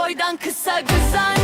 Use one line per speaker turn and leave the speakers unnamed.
boydan kısa kısa